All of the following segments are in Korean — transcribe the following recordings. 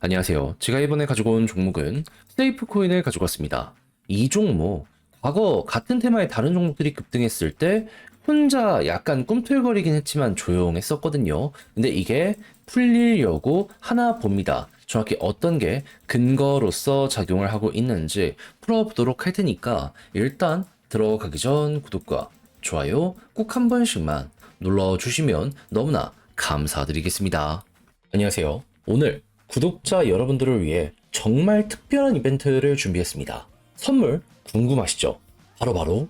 안녕하세요. 제가 이번에 가지고 온 종목은 세이프 코인을 가지고 왔습니다. 이 종목, 과거 같은 테마의 다른 종목들이 급등했을 때 혼자 약간 꿈틀거리긴 했지만 조용했었거든요. 근데 이게 풀리려고 하나 봅니다. 정확히 어떤 게 근거로서 작용을 하고 있는지 풀어보도록 할 테니까 일단 들어가기 전 구독과 좋아요 꼭 한 번씩만 눌러주시면 너무나 감사드리겠습니다. 안녕하세요. 오늘 구독자 여러분들을 위해 정말 특별한 이벤트를 준비했습니다. 선물 궁금하시죠? 바로 바로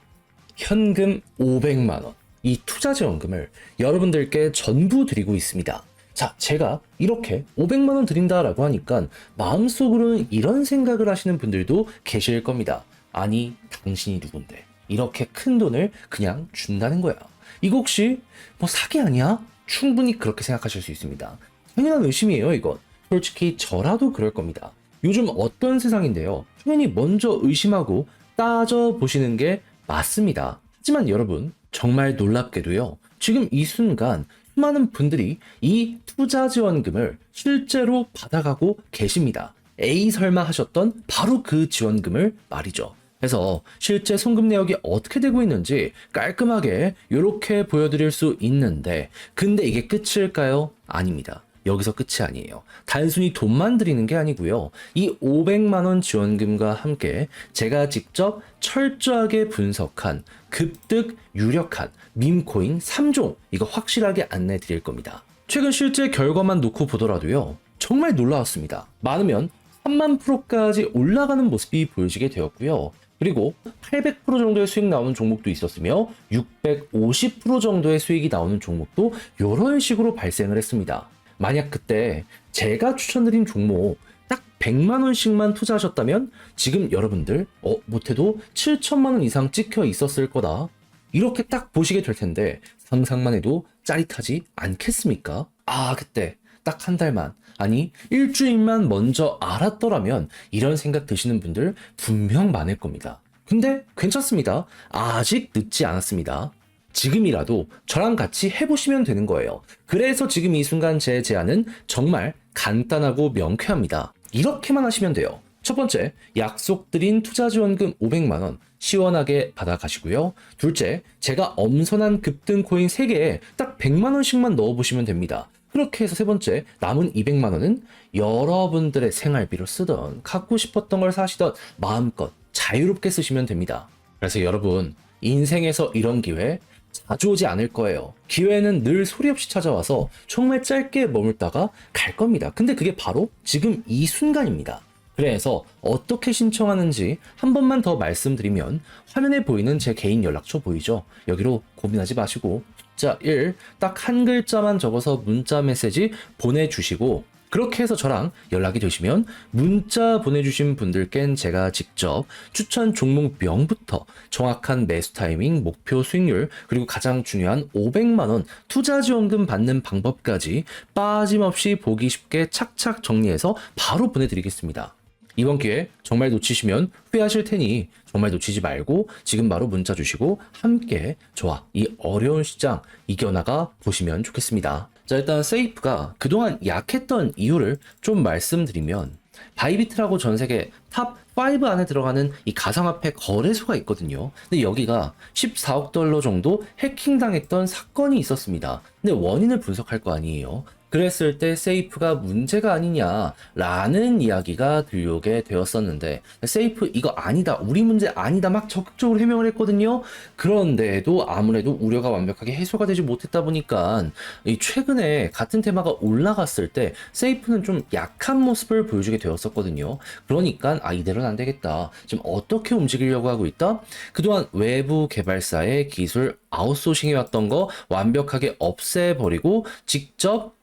현금 500만원. 이 투자 지원금을 여러분들께 전부 드리고 있습니다. 자, 제가 이렇게 500만원 드린다라고 하니까 마음속으로는 이런 생각을 하시는 분들도 계실 겁니다. 아니, 당신이 누군데? 이렇게 큰 돈을 그냥 준다는 거야. 이거 혹시 뭐 사기 아니야? 충분히 그렇게 생각하실 수 있습니다. 당연한 의심이에요, 이건. 솔직히 저라도 그럴 겁니다. 요즘 어떤 세상인데요. 당연히 먼저 의심하고 따져보시는 게 맞습니다. 하지만 여러분, 정말 놀랍게도요. 지금 이 순간 많은 분들이 이 투자 지원금을 실제로 받아가고 계십니다. 에이 설마 하셨던 바로 그 지원금을 말이죠. 그래서 실제 송금 내역이 어떻게 되고 있는지 깔끔하게 이렇게 보여드릴 수 있는데 근데 이게 끝일까요? 아닙니다. 여기서 끝이 아니에요. 단순히 돈만 드리는 게 아니고요. 이 500만 원 지원금과 함께 제가 직접 철저하게 분석한 급득 유력한 밈코인 3종 이거 확실하게 안내 드릴 겁니다. 최근 실제 결과만 놓고 보더라도요. 정말 놀라웠습니다. 많으면 3만 프로까지 올라가는 모습이 보여지게 되었고요. 그리고 800% 정도의 수익 나오는 종목도 있었으며 650% 정도의 수익이 나오는 종목도 이런 식으로 발생을 했습니다. 만약 그때 제가 추천드린 종목 딱 100만 원씩만 투자하셨다면 지금 여러분들 어 못해도 7천만 원 이상 찍혀 있었을 거다. 이렇게 딱 보시게 될 텐데 상상만 해도 짜릿하지 않겠습니까? 아 그때 딱 한 달만 아니 일주일만 먼저 알았더라면 이런 생각 드시는 분들 분명 많을 겁니다. 근데 괜찮습니다. 아직 늦지 않았습니다. 지금이라도 저랑 같이 해보시면 되는 거예요. 그래서 지금 이 순간 제 제안은 정말 간단하고 명쾌합니다. 이렇게만 하시면 돼요. 첫 번째, 약속드린 투자지원금 500만원 시원하게 받아가시고요. 둘째, 제가 엄선한 급등 코인 3개에 딱 100만원씩만 넣어보시면 됩니다. 그렇게 해서 세 번째, 남은 200만원은 여러분들의 생활비로 쓰던, 갖고 싶었던 걸 사시던 마음껏 자유롭게 쓰시면 됩니다. 그래서 여러분, 인생에서 이런 기회 자주 오지 않을 거예요. 기회는 늘 소리 없이 찾아와서 정말 짧게 머물다가 갈 겁니다. 근데 그게 바로 지금 이 순간입니다. 그래서 어떻게 신청하는지 한 번만 더 말씀드리면 화면에 보이는 제 개인 연락처 보이죠? 여기로 고민하지 마시고 숫자 1 딱 한 글자만 적어서 문자 메시지 보내주시고 그렇게 해서 저랑 연락이 되시면 문자 보내주신 분들께는 제가 직접 추천 종목명부터 정확한 매수 타이밍, 목표 수익률, 그리고 가장 중요한 500만원 투자 지원금 받는 방법까지 빠짐없이 보기 쉽게 착착 정리해서 바로 보내드리겠습니다. 이번 기회 정말 놓치시면 후회하실 테니 정말 놓치지 말고 지금 바로 문자 주시고 함께 저와 이 어려운 시장 이겨나가 보시면 좋겠습니다. 자, 일단 세이프가 그동안 약했던 이유를 좀 말씀드리면 바이비트라고 전 세계 탑 5 안에 들어가는 이 가상화폐 거래소가 있거든요. 근데 여기가 14억 달러 정도 해킹당했던 사건이 있었습니다. 근데 원인을 분석할 거 아니에요. 그랬을 때 세이프가 문제가 아니냐라는 이야기가 들려오게 되었었는데 세이프 이거 아니다 우리 문제 아니다 막 적극적으로 해명을 했거든요. 그런데도 아무래도 우려가 완벽하게 해소가 되지 못했다 보니까 이 최근에 같은 테마가 올라갔을 때 세이프는 좀 약한 모습을 보여주게 되었었거든요. 그러니까 아 이대로는 안 되겠다. 지금 어떻게 움직이려고 하고 있다? 그동안 외부 개발사의 기술 아웃소싱 해 왔던 거 완벽하게 없애버리고 직접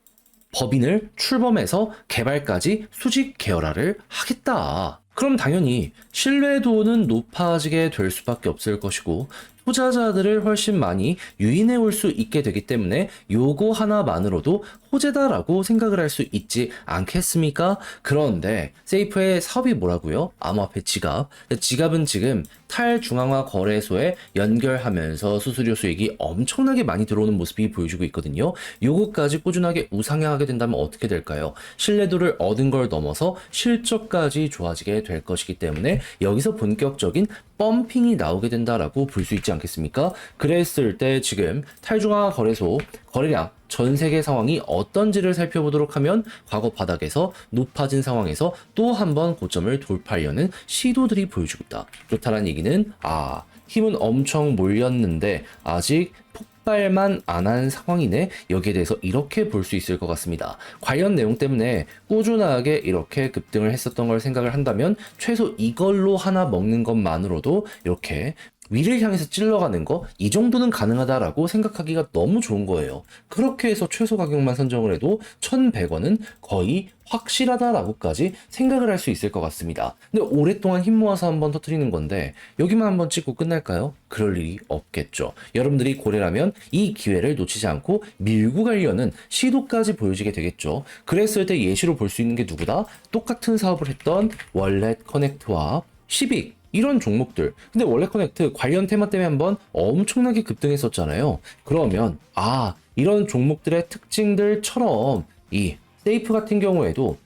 법인을 출범해서 개발까지 수직 계열화를 하겠다. 그럼 당연히 신뢰도는 높아지게 될 수밖에 없을 것이고 투자자들을 훨씬 많이 유인해 올 수 있게 되기 때문에 요거 하나만으로도 호재다라고 생각을 할 수 있지 않겠습니까? 그런데 세이프의 사업이 뭐라고요? 암호화폐 지갑. 지갑은 지금 탈중앙화 거래소에 연결하면서 수수료 수익이 엄청나게 많이 들어오는 모습이 보여주고 있거든요. 요거까지 꾸준하게 우상향하게 된다면 어떻게 될까요? 신뢰도를 얻은 걸 넘어서 실적까지 좋아지게 될 것이기 때문에 여기서 본격적인 펌핑이 나오게 된다라고 볼 수 있지 않 겠습니까? 그랬을 때 지금 탈중앙화 거래소 거래량 전 세계 상황이 어떤지를 살펴보도록 하면 과거 바닥에서 높아진 상황에서 또 한 번 고점을 돌파하려는 시도들이 보여주고 있다. 그렇다는 얘기는 아 힘은 엄청 몰렸는데 아직 폭발만 안 한 상황이네 여기에 대해서 이렇게 볼 수 있을 것 같습니다. 관련 내용 때문에 꾸준하게 이렇게 급등을 했었던 걸 생각을 한다면 최소 이걸로 하나 먹는 것만으로도 이렇게 위를 향해서 찔러가는 거 이 정도는 가능하다라고 생각하기가 너무 좋은 거예요. 그렇게 해서 최소 가격만 선정을 해도 1,100원은 거의 확실하다라고까지 생각을 할 수 있을 것 같습니다. 근데 오랫동안 힘 모아서 한번 터트리는 건데 여기만 한번 찍고 끝날까요? 그럴 일이 없겠죠. 여러분들이 고래라면 이 기회를 놓치지 않고 밀고 가려는 시도까지 보여지게 되겠죠. 그랬을 때 예시로 볼 수 있는 게 누구다? 똑같은 사업을 했던 월렛 커넥트와 시빅 이런 종목들. 근데 원래 커넥트 관련 테마 때문에 한번 엄청나게 급등했었잖아요. 그러면 아 이런 종목들의 특징들처럼 이 세이프 같은 경우에도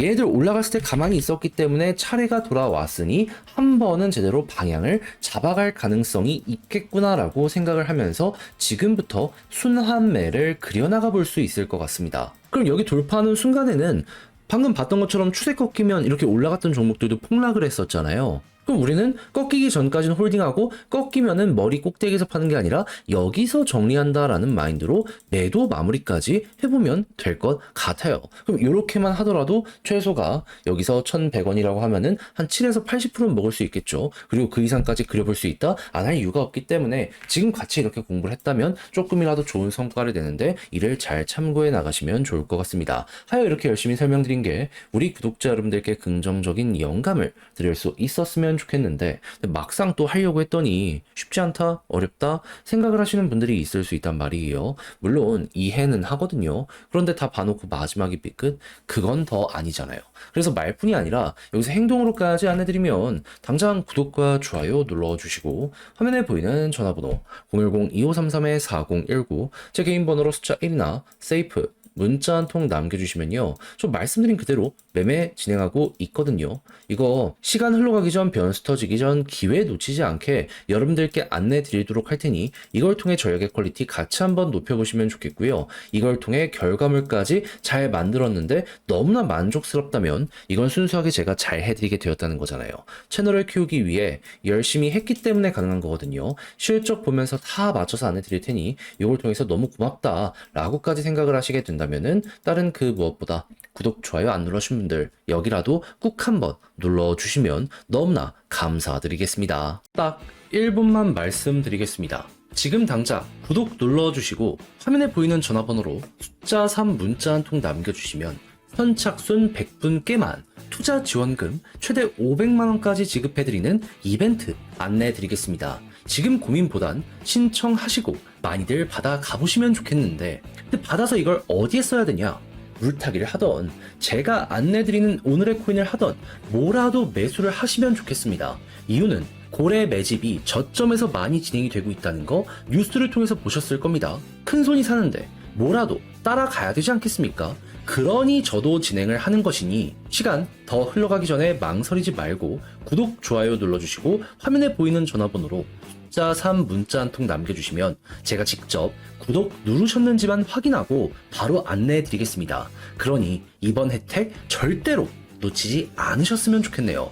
얘네들 올라갔을 때 가만히 있었기 때문에 차례가 돌아왔으니 한 번은 제대로 방향을 잡아갈 가능성이 있겠구나라고 생각을 하면서 지금부터 순환매를 그려나가 볼 수 있을 것 같습니다. 그럼 여기 돌파하는 순간에는 방금 봤던 것처럼 추세 꺾이면 이렇게 올라갔던 종목들도 폭락을 했었잖아요. 그럼 우리는 꺾이기 전까지는 홀딩하고 꺾이면은 머리 꼭대기에서 파는 게 아니라 여기서 정리한다라는 마인드로 매도 마무리까지 해보면 될 것 같아요. 그럼 이렇게만 하더라도 최소가 여기서 1,100원이라고 하면은 한 7에서 80%는 먹을 수 있겠죠. 그리고 그 이상까지 그려볼 수 있다? 안 할 이유가 없기 때문에 지금 같이 이렇게 공부를 했다면 조금이라도 좋은 성과를 내는데 이를 잘 참고해 나가시면 좋을 것 같습니다. 하여 이렇게 열심히 설명드린 게 우리 구독자 여러분들께 긍정적인 영감을 드릴 수 있었으면 좋겠는데 막상 또 하려고 했더니 쉽지 않다 어렵다 생각을 하시는 분들이 있을 수 있단 말이에요. 물론 이해는 하거든요. 그런데 다 봐놓고 마지막이 삐끗? 그건 더 아니잖아요. 그래서 말뿐이 아니라 여기서 행동으로까지 안내드리면 당장 구독과 좋아요 눌러주시고 화면에 보이는 전화번호 010-2533-4019 제 개인 번호로 숫자 1이나 세이프 문자 한 통 남겨주시면요. 저 말씀드린 그대로 매매 진행하고 있거든요. 이거 시간 흘러가기 전 변수 터지기 전 기회 놓치지 않게 여러분들께 안내 드리도록 할 테니 이걸 통해 전략의 퀄리티 같이 한번 높여보시면 좋겠고요. 이걸 통해 결과물까지 잘 만들었는데 너무나 만족스럽다면 이건 순수하게 제가 잘 해드리게 되었다는 거잖아요. 채널을 키우기 위해 열심히 했기 때문에 가능한 거거든요. 실적 보면서 다 맞춰서 안내 드릴 테니 이걸 통해서 너무 고맙다 라고까지 생각을 하시게 된다면 은 다른 그 무엇보다 구독, 좋아요 안 누르신 분들 여기라도 꾹 한번 눌러주시면 너무나 감사드리겠습니다. 딱 1분만 말씀드리겠습니다. 지금 당장 구독 눌러주시고 화면에 보이는 전화번호로 숫자 3 문자 한 통 남겨주시면 선착순 100분께만 투자 지원금 최대 500만원까지 지급해드리는 이벤트 안내해드리겠습니다. 지금 고민보단 신청하시고 많이들 받아 가보시면 좋겠는데 근데 받아서 이걸 어디에 써야 되냐? 물타기를 하던 제가 안내드리는 오늘의 코인을 하던 뭐라도 매수를 하시면 좋겠습니다. 이유는 고래 매집이 저점에서 많이 진행이 되고 있다는 거 뉴스를 통해서 보셨을 겁니다. 큰 손이 사는데 뭐라도 따라가야 되지 않겠습니까? 그러니 저도 진행을 하는 것이니 시간 더 흘러가기 전에 망설이지 말고 구독, 좋아요 눌러주시고 화면에 보이는 전화번호로 숫자 3 문자 한 통 남겨주시면 제가 직접 구독 누르셨는지만 확인하고 바로 안내해 드리겠습니다. 그러니 이번 혜택 절대로 놓치지 않으셨으면 좋겠네요.